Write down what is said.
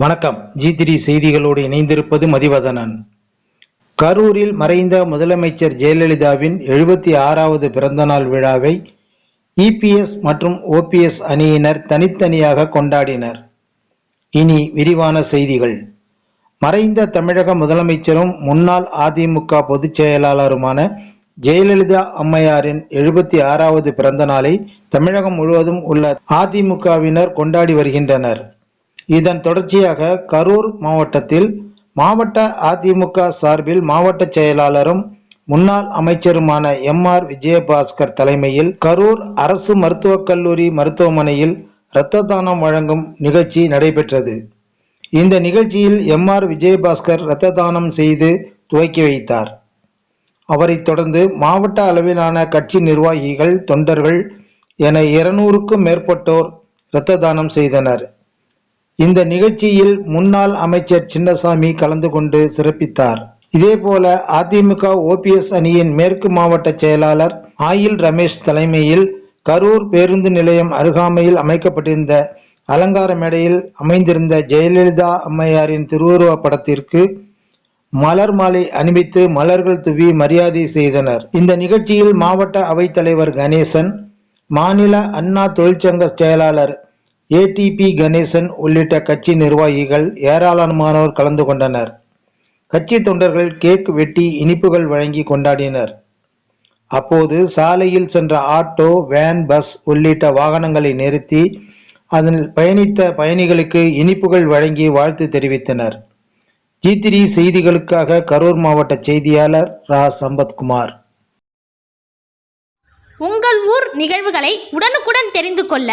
வணக்கம். G three செய்திகளோடு இணைந்திருப்பது மதிவதனன். கரூரில் மறைந்த முதலமைச்சர் ஜெயலலிதாவின் எழுபத்தி ஆறாவது பிறந்தநாள் விழாவை இபிஎஸ் மற்றும் ஓபிஎஸ் அணியினர் தனித்தனியாக கொண்டாடினர். இனி விரிவான செய்திகள். மறைந்த தமிழக முதலமைச்சரும் முன்னாள் அதிமுக பொதுச் செயலாளருமான ஜெயலலிதா அம்மையாரின் எழுபத்தி ஆறாவது பிறந்த நாளை தமிழகம் முழுவதும் உள்ள அதிமுகவினர் கொண்டாடி வருகின்றனர். இதன் தொடர்ச்சியாக கரூர் மாவட்டத்தில் மாவட்ட அதிமுக சார்பில் மாவட்ட செயலாளரும் முன்னாள் அமைச்சருமான எம் ஆர் விஜயபாஸ்கர் தலைமையில் கரூர் அரசு மருத்துவக் கல்லூரி மருத்துவமனையில் இரத்த தானம் வழங்கும் நிகழ்ச்சி நடைபெற்றது. இந்த நிகழ்ச்சியில் எம் ஆர் விஜயபாஸ்கர் இரத்த தானம் செய்து துவக்கி வைத்தார். அவரைத் தொடர்ந்து மாவட்ட அளவிலான கட்சி நிர்வாகிகள் தொண்டர்கள் என இருநூறுக்கும் மேற்பட்டோர் இரத்த தானம் செய்தனர். இந்த நிகழ்ச்சியில் முன்னாள் அமைச்சர் சின்னசாமி கலந்து கொண்டு சிறப்பித்தார். இதேபோல அதிமுக ஓபிஎஸ் அணியின் மேற்கு மாவட்ட செயலாளர் ஆயில் ரமேஷ் தலைமையில் கரூர் பேருந்து நிலையம் அருகாமையில் அமைக்கப்பட்டிருந்த அலங்கார மேடையில் அமைந்திருந்த ஜெயலலிதா அம்மையாரின் திருவுருவ படத்திற்கு மலர் மாலை அணிவித்து மலர்கள் தூவி மரியாதை செய்தனர். இந்த நிகழ்ச்சியில் மாவட்ட அவைத்தலைவர் கணேசன் மாநில அண்ணா தொழிற்சங்க செயலாளர் ஏடிபி கணேசன் உள்ளிட்ட கட்சி நிர்வாகிகள் ஏராளமானோர் கலந்து கொண்டனர். கட்சி தொண்டர்கள் கேக் வெட்டி இனிப்புகள் வழங்கி கொண்டாடினர். அப்போது சாலையில் சென்ற ஆட்டோ வேன் பஸ் உள்ளிட்ட வாகனங்களை நிறுத்தி அதில் பயணித்த பயணிகளுக்கு இனிப்புகள் வழங்கி வாழ்த்து தெரிவித்தனர். ஜி த்ரீ செய்திகளுக்காக கரூர் மாவட்ட செய்தியாளர் ரா. சம்பத்குமார். உங்கள் ஊர் நிகழ்வுகளை உடனுக்குடன் தெரிந்து கொள்ள